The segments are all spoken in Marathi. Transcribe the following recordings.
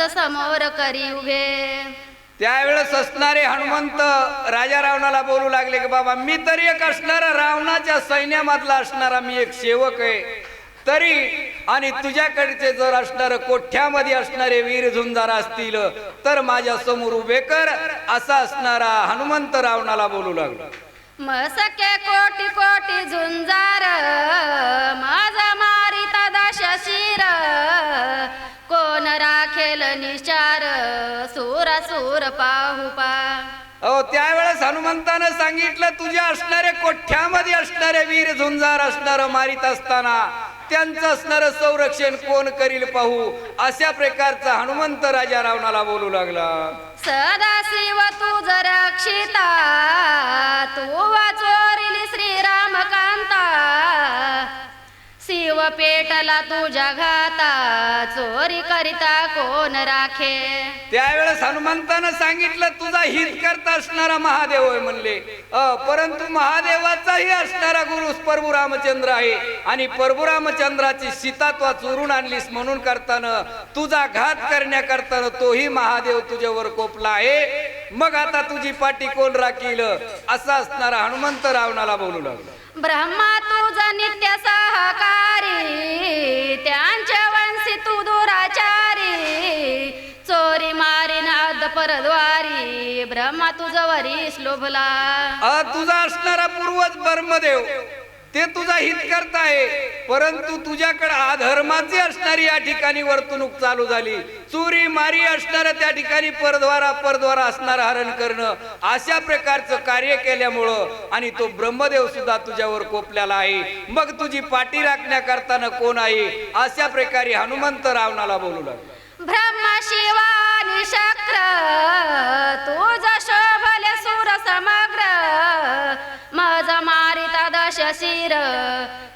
समोर करी उभे. त्यावेळेस असणारे हनुमंत राजा रावणाला बोलू लागले की बाबा मी तरी एक असणारा रावणाच्या सैन्यामधला असणारा मी एक सेवक आहे. तरी आणि तुझ्याकडचे जर असणार कोठ्यामध्ये असणारे वीर झुंजार असतील तर माझ्यासमोर उभे कर असा असणारा हनुमंत रावणाला बोलू लागला. मसके कोटी कोटी झुंजार सूर सूर पाहू पा. अहो त्यावेळेस हनुमंतानं सांगितलं तुझ्या असणारे कोठ्यामध्ये असणारे वीर झुंजार असणार मारित असताना त्यांचं असणारं संरक्षण कोण करील पाहू? अशा प्रकारचा हनुमंत राजा रावणाला बोलू लागला. सदा शिव तू रक्षिता तू वाचोरिली पेटला तुझ्या घाता चोरी करिता कोण राखे? त्यावेळेस हनुमंतानं सांगितलं तुझा हित करता असणारा महादेव होय म्हणले. अ, परंतु महादेवाचाही असणारा गुरु प्रभू रामचंद्र आहे. आणि प्रभू रामचंद्राची सीता तू चोरून आणलीस म्हणून करताना तुझा घात करण्याकरताना तोही महादेव तुझ्यावर कोपला आहे. मग आता तुझी पाठी कोण राखील? असा असणारा हनुमंत रावणाला बोलू लागला. ब्रह्मा वरीस लोभला. अ, तुझा असणारा पूर्वज ब्रह्मदेव ते तुझा हित करताय परंतु तुझ्याकडे अधर्माची असणारी या ठिकाणी वर्तणूक चालू झाली. चोरी मारी असणार त्या ठिकाणी परद्वारा परद्वारा असणार हरण करणं अशा प्रकारचं कार्य केल्यामुळं आणि तो ब्रह्मदेव सुद्धा तुझ्यावर कोपलेला आहे. मग तुझी पाठी राखण्याकरताना कोण आहे? अशा प्रकारे हनुमंत रावणाला बोलू लागला. ब्रह्मा शिवानी शक्र तुझ मारिता दश शिर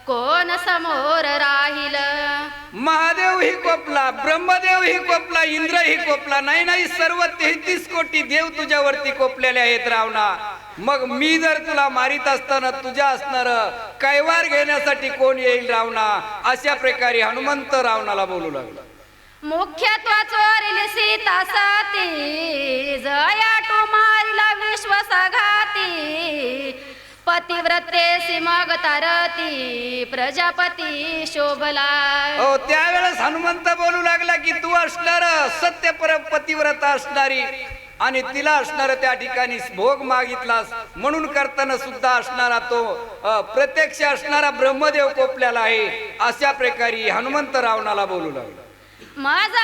कोण समोर राहिल? महादेव ही कोपला ब्रह्मदेव ही कोपला इंद्र ही कोपला नाही नाही सर्व तेहतीस कोटी देव तुझ्यावरती कोपलेले आहेत रावणा. मग मी जर तुला मारित असताना तुझ्या असणार कैवार घेण्यासाठी कोण येईल रावणा? अशा प्रकारे हनुमंत रावणाला बोलू लागला. मुख्यत्व चोरिली सीता सती जया मारिला विश्व सघाती पतिव्रते मग तारती प्रजापती शोभला हो त्यावेळेस हनुमंत बोलू लागला की तू असणार सत्य पर पतिव्रता असणारी. आणि तिला असणार त्या ठिकाणी भोग मागितलास. म्हणून करताना सुद्धा असणारा तो प्रत्यक्ष असणारा ब्रह्मदेव कोपल्याला आहे. अशा प्रकारे हनुमंत रावणाला बोलू लागला. माझा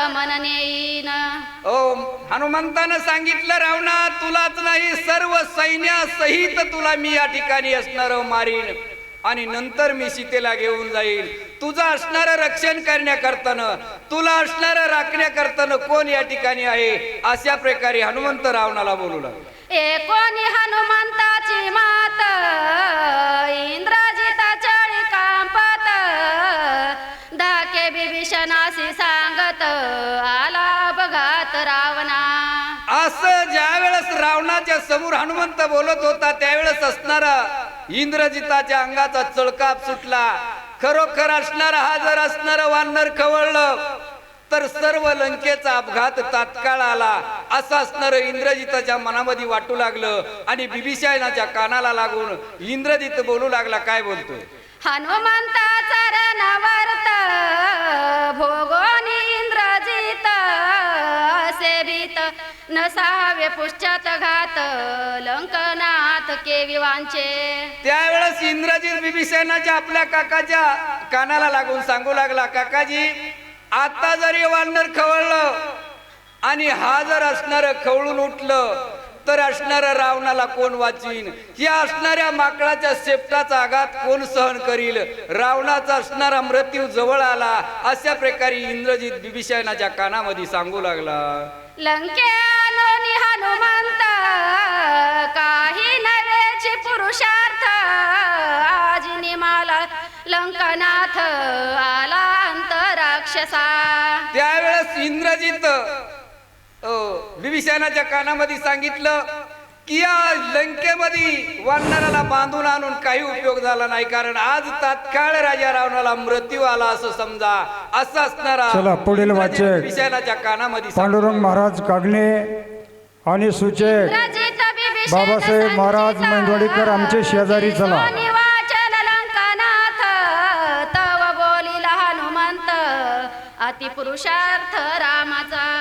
सुंदर मननेईन ओ हनुमंतानं सांगितलं रावणा तुलाच नाही सर्व सैन्यासहित तुला मी या ठिकाणी असणार मारीन. आणि नंतर मी सीतेला घेऊन जाईल तुझं असणार रक्षण करण्याकरतानं तुला असणार राखण्याकरतानं कोण या ठिकाणी आहे? अशा प्रकारे हनुमंत रावणाला बोलू लागला. हनुमंताची रावणा. असं ज्या वेळेस रावणाच्या समोर हनुमंत बोलत होता त्यावेळेस असणारा इंद्रजिताच्या अंगाचा चळकाप सुटला. खरोखर असणारा हा जर असणारा वानर खवळलं तर सर्व लंकेचा अपघात तात्काळ आला. असं असणार इंद्रजिताच्या मनामध्ये वाटू लागलं आणि बिभीषणाच्या कानाला लागून इंद्रजित बोलू लागला काय बोलतोय? हनुमंता चरणवर्त नसावे पुष्टात घात लंकनाथ केविवांचे त्यावेळेस इंद्रजित बिभीषणाच्या आपल्या काकाच्या कानाला लागून सांगू लागला काकाजी आता जरी वानर खवळलं आणि हा जर असणार खवळून उठलं तर असणार रावणाला कोण वाचीन? या असणाऱ्या माकडाच्या शेपटाचा आघात कोण सहन करील? रावणाचा असणारा मृत्यू जवळ आला. अशा प्रकारे इंद्रजित बिभीषणाच्या कानामध्ये सांगू लागला. लंकेनोनी हनुमंत काही नव्याचे पुरुषार्थ. आज निमाला लंकनाथ आला अंत राक्षसा त्यावेळेस इंद्रजित विभीषणाच्या कानामध्ये सांगितलं की या लंकेमध्ये वानराला बांधून आणून काही उपयोग झाला नाही कारण आज तात्काळ राजा रावणाला मृत्यू आला असं समजा असं असणारा पुढील वाचक. विषयाच्या कानामध्ये पांडुरंग महाराज काढणे आणि सुचेत बाबासाहेब महाराज मेंढवाडीकर आमचे शेजारी चला. अतिपुरुषार्थ रामाचा.